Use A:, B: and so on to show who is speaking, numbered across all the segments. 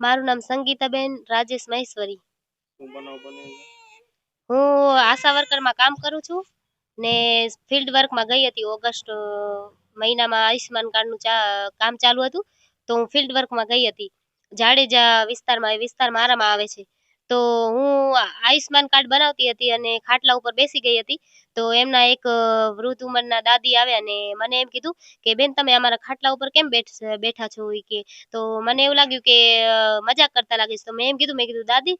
A: મારું નામ સંગીતાબેન રાજેશ મહેશ્વરી? હું આશા વર્કરમાં કામ કરું છું ને ફિલ્ડ વર્કમાં ગઈ હતી ઓગસ્ટ મહિનામાં આયુષ્યમાન કાર્ડનું કામ ચાલુ હતું. તો હું ફિલ્ડ વર્કમાં ગઈ હતી. જાડેજા વિસ્તારમાં એ વિસ્તાર મારામાં આવે છે. તો હું આયુષ્માન કાર્ડ બનાવતી હતી અને ખાટલા ઉપર બેસી ગઈ હતી. તો એમના એક વૃદ્ધ ઉંમરના દાદી આવ્યા અને મને એમ કીધું કે, બેન, તમે અમારા ખાટલા ઉપર કેમ બેઠ, બેઠા છો? એ કે, તો મને એવું લાગ્યું કે મજાક કરતા લાગે છે. તો મેં એમ કીધું, મેં કીધું, દાદી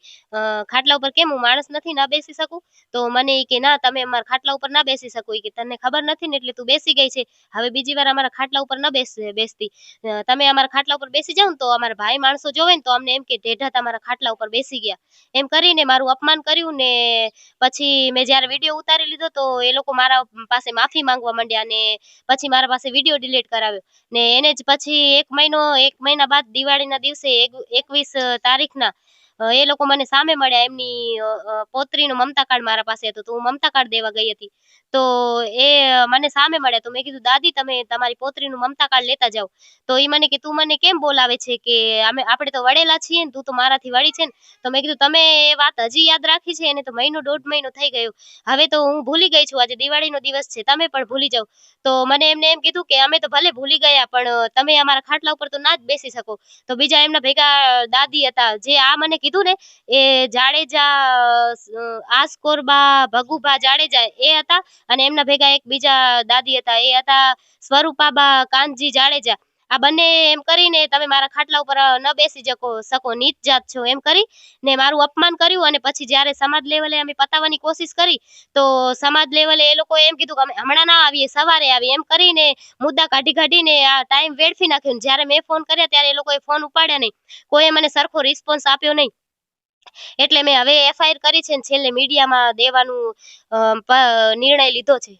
A: ખાટલા ઉપર કેમ હું માણસ નથી ના બેસી શકું? તો મને એ કે, ના, તમે અમારા ખાટલા ઉપર ના બેસી શકો. કે, તને ખબર નથી ને એટલે તું બેસી ગઈ છે. હવે બીજી વાર અમારા ખાટલા ઉપર ન બેસ, બેસતી. તમે અમારા ખાટલા ઉપર બેસી ને તો અમારા ભાઈ માણસો જોવે ને તો અમને એમ કે, ઢેઢા તમારા ખાટલા ઉપર બેસી ગયા. એમ કરીને મારું અપમાન કર્યું ને પછી મેં જ્યારે વીડિયો ઉતારી લીધો તો એ લોકો મારા પાસે માફી માંગવા માંડ્યા ને પછી મારા પાસે વીડિયો ડિલીટ કરાવ્યો. ને એને જ પછી એક મહિનો, એક મહિના બાદ દિવાળીના દિવસે એક- એકવીસ તારીખના એ લોકો મને સામે મળ્યા. એમની અ, મમતા કાર્ડ મારા પાસે હતું. તો હું મમતા કાર્ડ દેવા ગઈ હતી. તો એ મને સામે મળ્યા. તો મેં કીધું દાદી તમે તમારી પૌત્રીનું મમતા કાર્ડ લેતા જાઓ. તો એ મને કે તું મને કેમ બોલાવે છે કે અમે આપણે તો વડેલા છીએ ને તું તો મારાથી વડી છે ને. તો મેં કીધું તમે એ વાત હજી યાદ રાખી છે? એને તો મહિનો દોઢ મહિનો થઈ ગયો. હવે તો હું ભૂલી ગઈ છું. આજે દિવાળીનો દિવસ છે. તમે પણ ભૂલી જાઓ. તો મને એમને એમ કીધું કે અમે તો ભલે ભૂલી ગયા પણ તમે અમારા ખાટલા ઉપર તો ના જ બેસી શકો. તો બીજા એમના ભેગા દાદી હતા જે આ મને કીધું ને, એ જાડેજા આસકોરબા ભગુભા જાડેજા એ હતા અને એમના ભેગા એક બીજા દાદી હતા. એ હતા સ્વરૂપાબા કાનજી જાડેજા. આ બંને એમ કરીને તમે મારા ખાટલા ઉપર ન બેસી શકો શકો, નીચ જાત છો, એમ કરી ને મારું અપમાન કર્યું અને પછી જ્યારે સમાજ લેવલે અમે પતાવવાની કોશિશ કરી, તો સમાજ લેવલે એ લોકો એમ કીધું કે અમે હમણાં ના આવીએ, સવારે આવીએ, એમ કરીને મુદ્દા કાઢી કાઢીને આ ટાઈમ વેડફી નાખ્યો જ્યારે મેં ફોન કર્યા ત્યારે એ લોકોએ ફોન ઉપાડ્યા નહીં. કોઈએ મને સરખો રિસ્પોન્સ આપ્યો નહીં. એટલે મેં હવે એફઆઈઆર કરી છે ને છેલ્લે મીડિયામાં દેવાનું નિર્ણય લીધો છે.